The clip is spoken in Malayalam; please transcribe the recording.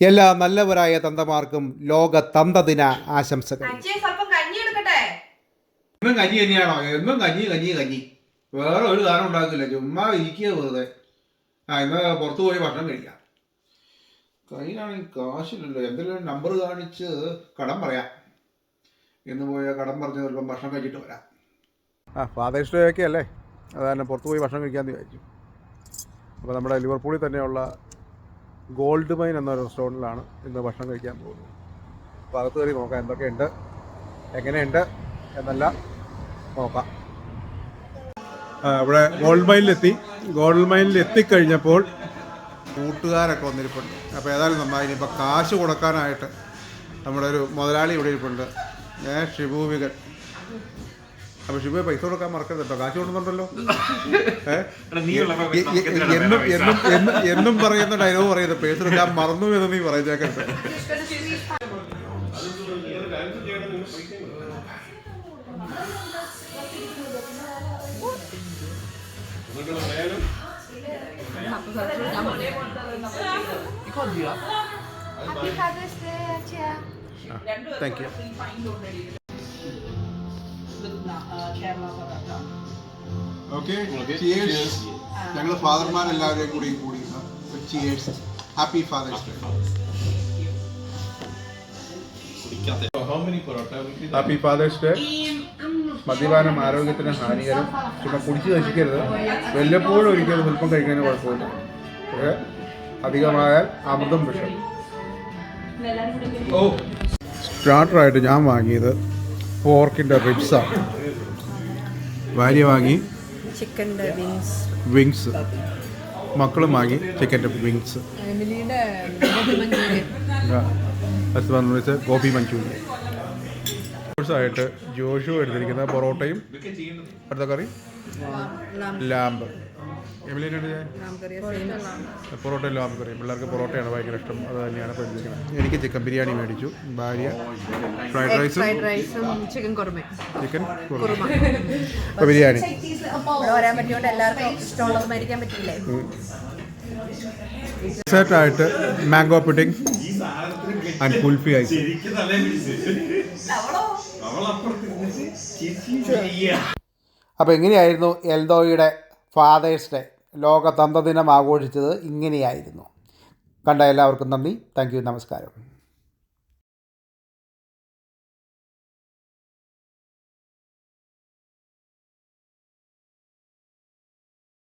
എല്ലാ നല്ലവരായ തന്തമാർക്കും ലോക തന്തദിന ആശംസകൾ. അച്ഛൻ സ്വല്പം കഞ്ഞി എടുക്കട്ടെ? എന്നും കഞ്ഞി തന്നെയാണോ? എന്നും കഞ്ഞി കഞ്ഞി കഞ്ഞി. വേറെ ഒരു കാരണം ഉണ്ടാക്കില്ല. ചുമ്മാ ഇരിക്കുക വെറുതെ. ആ ഇന്ന് പുറത്തു പോയി ഭക്ഷണം കഴിക്കാം. കയ്യിലാണെങ്കിൽ കാശില്ലല്ലോ. എന്തെങ്കിലും നമ്പർ കാണിച്ച് കടം പറയാം. ഇന്ന് പോയ കടം പറഞ്ഞ് ചിലപ്പം ഭക്ഷണം കഴിച്ചിട്ട് വരാം. ആ ഫാദേഴ്സ് ഡേ ഒക്കെ അല്ലേ? അതാണ് പുറത്ത് പോയി ഭക്ഷണം കഴിക്കാമെന്ന് വിചാരിച്ചു. അപ്പോൾ നമ്മുടെ ലിവർപൂളിൽ തന്നെയുള്ള ഗോൾഡ് മൈൻ എന്ന റെസ്റ്റോറന്റിലാണ് ഇന്ന് ഭക്ഷണം കഴിക്കാൻ പോകുന്നത്. അപ്പോൾ അകത്ത് കയറി നോക്കാം എന്തൊക്കെയുണ്ട് എങ്ങനെയുണ്ട് എന്നെല്ലാം നോക്കാം. ഇവിടെ ഗോൾഡ് മൈനിലെത്തി. ഗോൾഡ് മൈനിൽ എത്തിക്കഴിഞ്ഞപ്പോൾ കൂട്ടുകാരൊക്കെ വന്നിരിപ്പുണ്ട്. അപ്പോൾ ഏതായാലും നന്നായി. ഇനിയിപ്പോൾ കാശ് കൊടുക്കാനായിട്ട് നമ്മുടെ ഒരു മുതലാളി ഇവിടെ ഇരിപ്പുണ്ട്. ഏ ഷിബൂവികൻ അപ്പോൾ ഷിബു പൈസ കൊടുക്കാൻ മറക്കരുത് കേട്ടോ കാശ് കൊണ്ടുണ്ടല്ലോ എന്നും എന്നും എന്നും എന്നും പറയുന്ന ഡയലോഗ് പറയുന്നത് പേഴ്സ് എടുക്കാൻ മറന്നു എന്ന് നീ പറയുന്നേക്കട്ടെ താങ്ക് Father's ഓക്കെ ഞങ്ങൾ ഫാദർമാരെല്ലാവരെയും കൂടി കൂടി cheers happy father's day happy father's day മദ്യപാനം ആരോഗ്യത്തിന് ഹാനികരം. പിന്നെ കുടിച്ച് നശിക്കരുത് വല്ലപ്പോഴും ഒരിക്കലും സ്വല്പം കഴിക്കാനും കുഴപ്പമില്ല. പക്ഷേ അധികമായാൽ അമൃതം വിഷം. ഓ സ്റ്റാർട്ടറായിട്ട് ഞാൻ വാങ്ങിയത് പോർക്കിന്റെ റിബ്സാണ് ഭാര്യ വാങ്ങി ചിക്കന്റെ വിങ്സ് വിങ്സ് മക്കളും വാങ്ങി ചിക്കന്റെ വിങ്സ് ഹസ്ബൻഡ് വെച്ച് ഗോപി മഞ്ചൂരിയൻ. ആയിട്ട് ജോഷു എടുത്തിരിക്കുന്ന പൊറോട്ടയും അടുത്ത കറി? ലാമ്പ്. എമിലിനുണ്ട് ഞാൻ പൊറോട്ടയും ലാമ്പ് കറിയും പിള്ളേർക്ക് പൊറോട്ടയാണ് ഭയങ്കര ഇഷ്ടം. അത് തന്നെയാണ് ഇപ്പോൾ എനിക്ക് ചിക്കൻ ബിരിയാണി മേടിച്ചു. ഭാര്യ. ഫ്രൈഡ് റൈസും ചിക്കൻ കുറുമ. ചിക്കൻ ബിരിയാണി. വരാൻ പറ്റിയോണ്ട് എല്ലാവർക്കും ഇഷ്ടമുള്ളത് മേടിക്കാൻ പറ്റില്ലേ ഡെസേർട്ടായിട്ട് mango pudding and kulfi ice അപ്പോൾ എങ്ങനെയായിരുന്നു എൽദോയുടെ ഫാദേഴ്സ് ഡേ ലോക തന്തദിനം ആഘോഷിച്ചത് ഇങ്ങനെയായിരുന്നു. കണ്ട എല്ലാവർക്കും നന്ദി. താങ്ക് നമസ്കാരം.